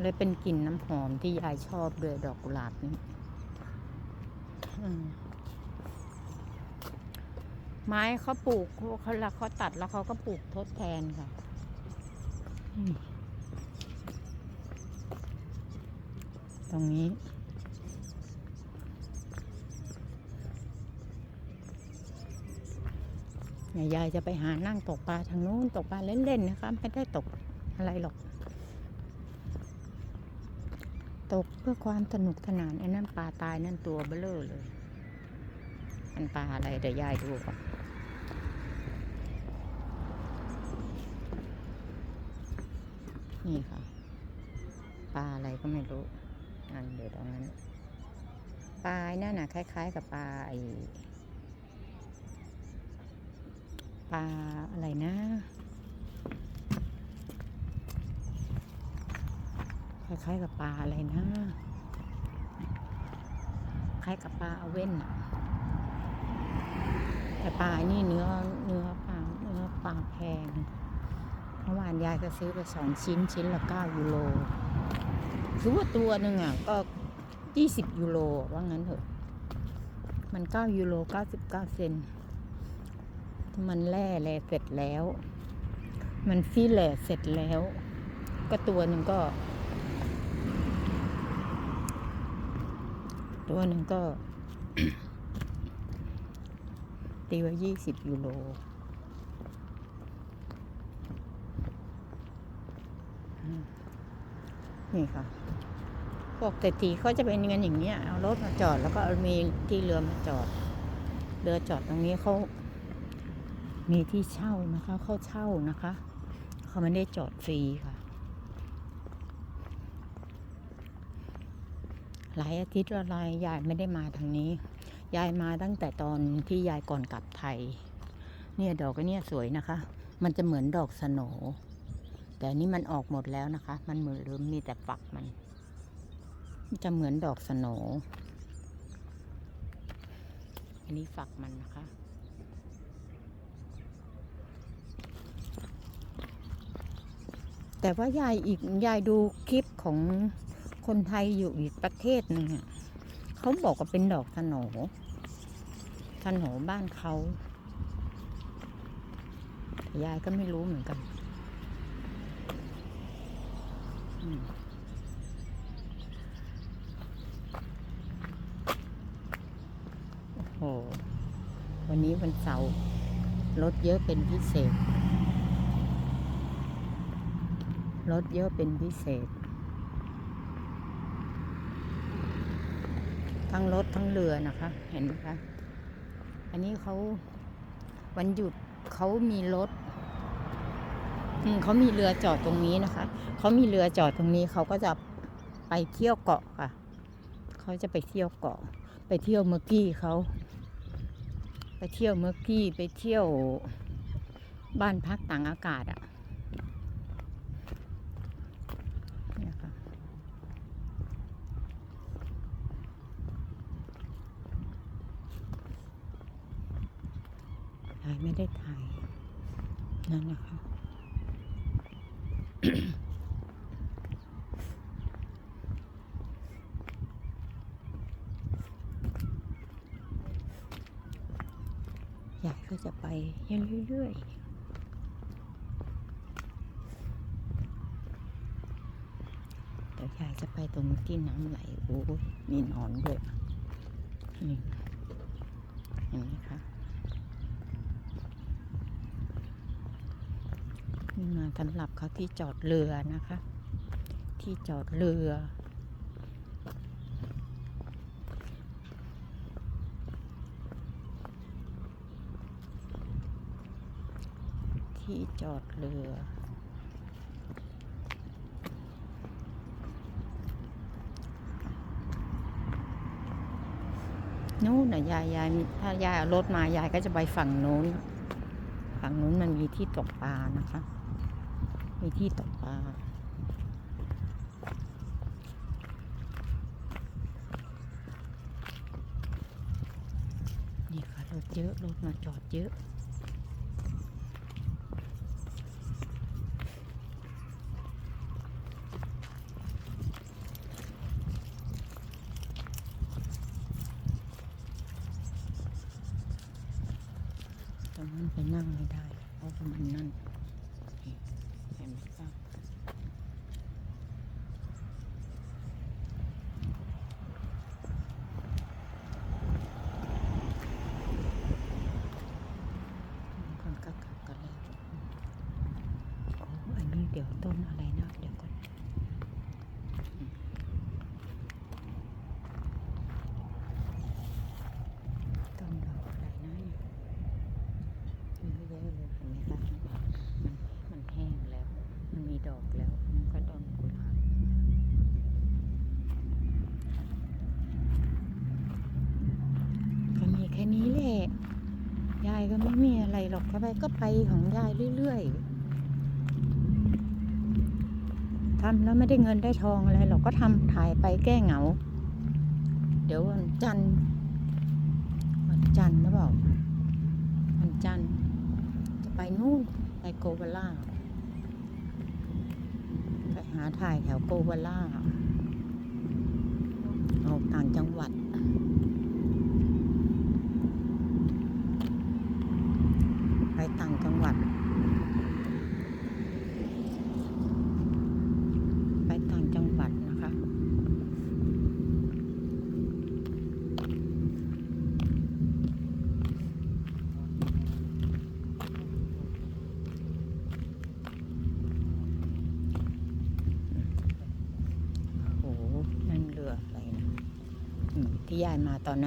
เลยเป็นกลิ่นน้ำหอมที่ยายชอบด้วยดอกกุหลาบนี้ไม้เขาปลูกเขาแล้วเขาตัดแล้วเขาก็ปลูกทดแทนค่ะตรงนี้ยยายจะไปหานั่งตกปลาทางนู้นตกปลาเล่นๆนะคะ ไม่ได้ตกอะไรหรอก ตกเพื่อความสนุกสนานไอ้นั่นปลาตายนั่นตัวเบลอเลยมันปลาอะไรเดี๋ยวยายดูก่อนนี่ค่ะปลาอะไรก็ไม่รู้นั่นเดี๋ยวตรงนั้นปลาไอ้นั่นน่ะคล้าย ๆ กับปลาไอปลาอะไรนะ คล้ายๆกับปลาอะไรนะ คล้ายกับปลาเอาเว่นอะแต่ปลานี่เนื้อเนื้อปลาเนื้อปลาแพงเมื่อวานยายก็ซื้อไปสองชิ้นชิ้นละเก้ายูโรคือว่าตัวหนึ่งอะก็ยี่สิบยูโรว่างั้นเถอะ มันเก้ายูโรเก้าสิบเก้าเซนมันแล่แลเสร็จแล้ว มันฟีแหล่เสร็จแล้ว ก็ตัวหนึ่งก็ ตัวหนึ่งก็ ตีว่ายี่สิบยูโรนี่ค่ะปกติเขาจะเป็นเงินอย่างเนี้ยเอารถมาจอดแล้วก็มีที่เรือมาจอด เรือจอดตรงนี้เขามีที่เช่านะคะเขาเช่านะคะ เขาไม่ได้จอดฟรีค่ะ หลายอาทิตย์ละลายยายไม่ได้มาทางนี้ ยายมาตั้งแต่ตอนที่ยายก่อนกลับไทย เนี่ยดอกก็เนี่ยสวยนะคะ มันจะเหมือนดอกสโนแต่นนี้มันออกหมดแล้วนะคะ มันเหมือนเริ่มมีแต่ฝักมัน จะเหมือนดอกสโนอันนี้ฝักมันนะคะแต่ว่ายายอีกยายดูคลิปของ คนไทยอยู่อีกประเทศหนึ่งอะเขาบอกว่าเป็นดอกสโหนสโหนบ้านเขายายก็ไม่รู้เหมือนกันโอ้โห วันนี้วันเสาร์รถเยอะเป็นพิเศษ รถเยอะเป็นพิเศษ ทั้งรถทั้งเรือนะคะ เห็นไหมคะ อันนี้เขาวันหยุดเขามีรถเขามีเรือจอดตรงนี้นะคะ เขามีเรือจอดตรงนี้เขาก็จะไปเที่ยวเกาะค่ะ เขาจะไปเที่ยวเกาะ ไปเที่ยวเมื่อกี้เขา ไปเที่ยวเมื่อกี้ ไปเที่ยวบ้านพักต่างอากาศอะเนี่ยค่ะ ถ่ายไม่ได้ถ่าย นั่นนะคะยายก็จะไปยังเรื่อยๆแต่ยายจะไปตรงที่น้ำไหลโอ้ยมีนอนด้วยนี่เห็นไหมคะ นี่มา สำหรับเขาที่จอดเรือนะคะ ที่จอดเรือที่จอดเรือ นู้นนะยายยายถ้ายายเอารถมายายก็จะไปฝั่งนู้น ฝั่งนู้นมันมีที่ตกปลานะคะ มีที่ตกปลานี่ค่ะรถเยอะรถมาจอดเยอะตรงนั้นไปนั่งไม่ได้ เพราะมันนั่น เห็นไหมคะคนก็กลับกันแล้วโอ้อันนี้เดี๋ยวต้นอะไรนะเ ก็ไม่มีอะไรหรอกก็ไปก็ไปของยายเรื่อยๆทำแล้วไม่ได้เงินได้ทองอะไรหรอกก็ทำถ่ายไปแก้เหงา เดี๋ยววันจันทร์วันจันทร์นะเปล่าวันจันทร์จะไปนู่นไปโกวาล่าไปหาถ่ายแถวโกวาล่าออกต่างจังหวัด ไปต่างจังหวัด ไปต่างจังหวัดนะคะ โอ้โหนั่นเรืออะไรนะอืม ที่ยายมาตอนนั้น